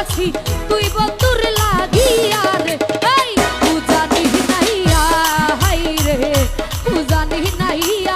আছি তুই বন্ধুর লাগিয়া রে। এই তুই জানি নাইয়া হাই রে তুই জানি নাইয়া।